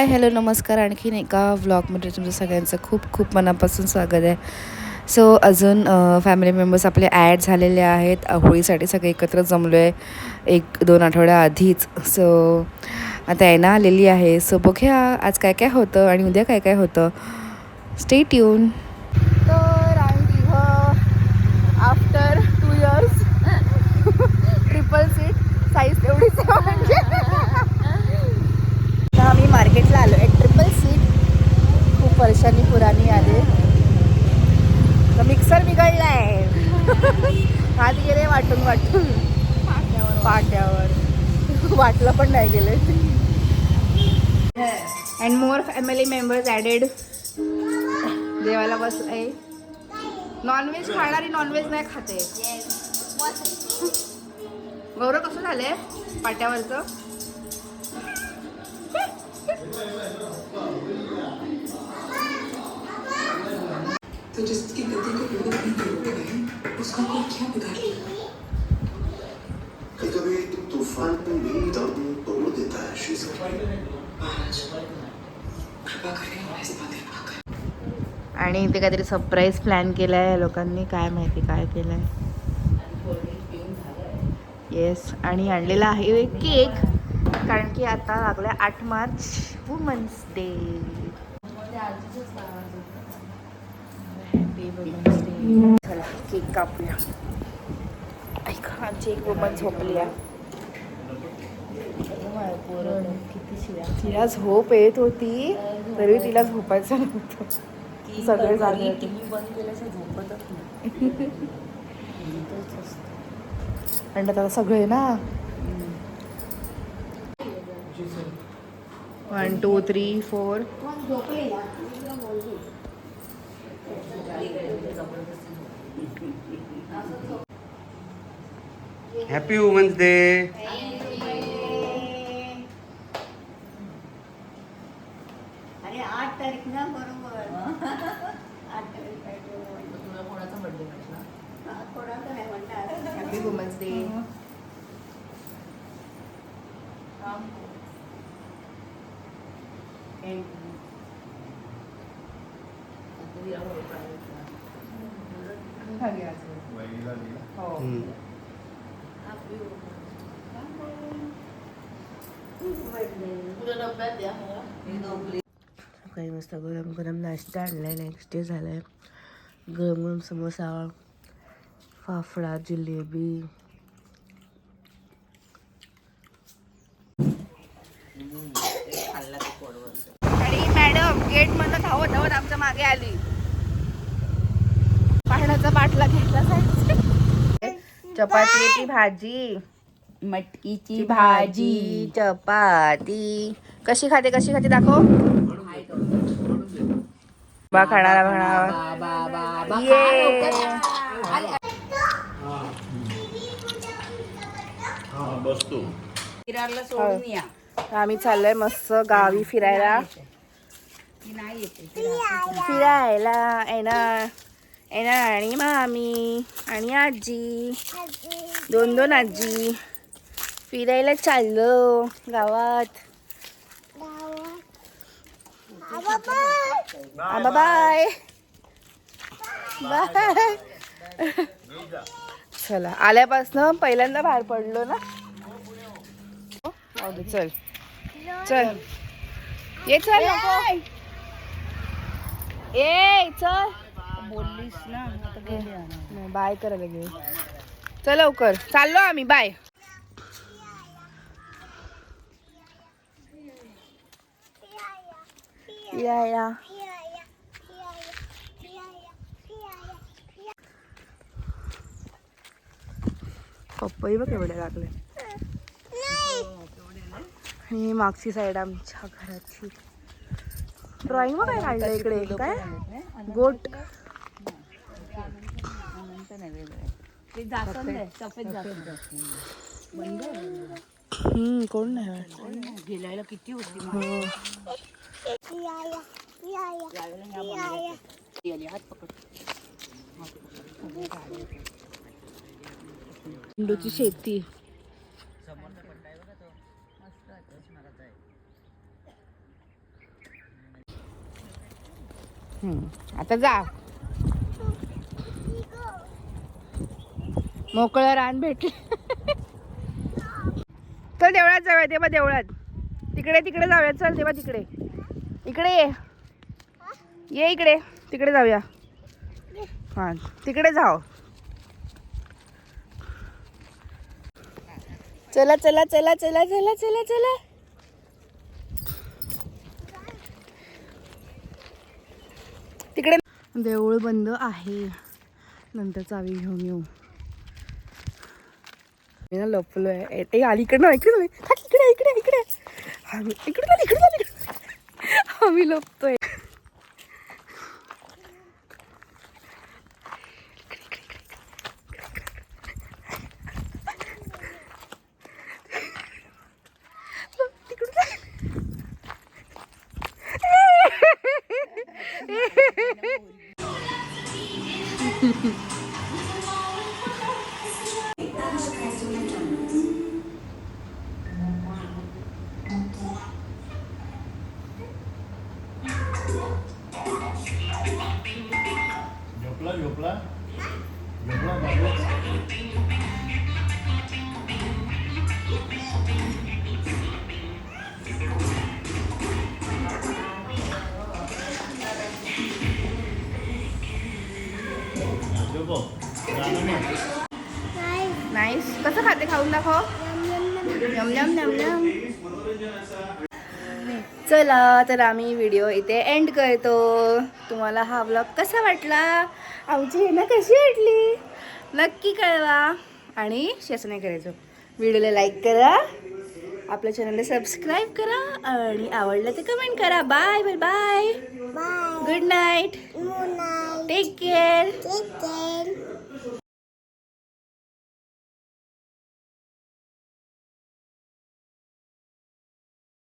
Hi hello नमस्कार. आणखीन एका व्लॉगमध्ये तुमचं सगळ्यांचं खूप खूप मनापासून स्वागत आहे. सो अजून फॅमिली मेंबर्स आपले ॲड झालेले आहेत. होळीसाठी सगळे एकत्र जमलो आहे एक दोन आठवड्या आधीच. सो आता यायना आलेली आहे. सो बघूया आज काय काय होतं आणि उद्या काय काय होतं. स्टे ट्यून तर आम्ही तिघं after two years triple seat size तेवढीच आहे म्हणजे आता आम्ही मार्केटला आलो. आहे ट्रिपल सीट खूप वर्षांनी पुराणी आले. तर मिक्सर बिघडला आहे हात गेले वाटून वाटून. पाट्यावर. वाटलं पण नाही गेले. And more family members added जेवायला बसलाय नॉनव्हेज खाणारी नॉनव्हेज नाही खाते. गौरव कसं झालंय? पाट्यावरचं? तो जिसकी गति को बिल्कुल नहीं रोक गए उसका कोई क्या बिगाड़ कभी कभी तूफान भी दम तोड़ देता है शीशा महाराज कृपा करें और इस बातें ना करें। आणि इथे काहीतरी सरप्राईज प्लॅन केलं आहे लोकांनी काय माहिती काय केलं आहे येस आणि आणलेला आहे केक कारण की आता लागला आठ मार्च वुमन्स डे चला केक कापूया. ऐका आमची एक वुमन झोपली तिला झोप येत होती तरी तिला झोपायचं नव्हतं. सगळे झाले आणि आता सगळे ना? One two three four happy women's day अरे आठ तारीख ना बरोबर. आठ तारीख. तुला कोणाचा बर्थडे म्हटला हा, कोणाचं नाही म्हणणार हॅपी वुमन्स डे तुला मला काही मस्त गरम गरम नाश्ता आणलाय. नेक्स्ट डे झालाय. गरम गरम समोसा फाफडा जिलेबी. आणि मॅडम गेट मधनं धावत धावत आमच्या मागे आली. पाहण्याचा बाटला घेतला चपातीची भाजी. मटकीची भाजी. चपाती. कशी खाते कशी खाते दाखव. बा खाणारा खाणारा. ये. आम्ही चाललोय मस्त गावी फिरायला. फिरायला. येणार येणार आणि मामी आणि आजी. दोन दोन आजी. फिरायला चाललो गावात. आबा बाय. बाय. चला आल्यापासनं पहिल्यांदा बाहेर पडलो ना? चल. चल. ये चल. ए चल. बोललीस ना आता गेली. नाही बाय करायला गेले. चल लवकर. चाललो आम्ही बाय. या या. पप्पाही बघ एवढ्या लागले. आणि ही मागची साईड आमच्या घराची. ड्रॉइंग बघ काय काढलं इकडे. काय? गोट. अनंत आहे. ते जास्वंद आहे सफेद जास्वंद हम्म कोण नाही वाटत गेल्याला किती होती हो हात पकड झेंडूची शेती हम्म, आता जा मोकळं रान भेटलं. चल देवळात जाऊया तेव्हा देवळात. तिकडे तिकडे जाऊया. चल तेव्हा तिकडे. इकडे ये. ये इकडे. तिकडे जाऊया. हां तिकडे जाऊ चला चला चला चला चला चला चला. तिकडे देऊळ बंद आहे. नंतर चावी घेऊन येऊ. मी ना लपलोय. ए, ए अलीकडे ना इकडे इकडे इकडे इकडे. आम्ही इकडे इकडे आम्ही लपतोय. झोपला झोपला झोपला बाबू झोपो गाणं म्हण. नाईस कसं खाते खाऊन दाखव यम यम यम यम चला तर आम्ही व्हिडिओ इथे एंड करतो. तुम्हाला हा ब्लॉग कसा वाटला? आमची हेना कशी वाटली? नक्की कळवा. आणि नाही करायचं. व्हिडिओला लाईक करा. आपल्या चॅनलला सबस्क्राईब करा. आणि आवडलं तर कमेंट करा. Bye bye bye good night take care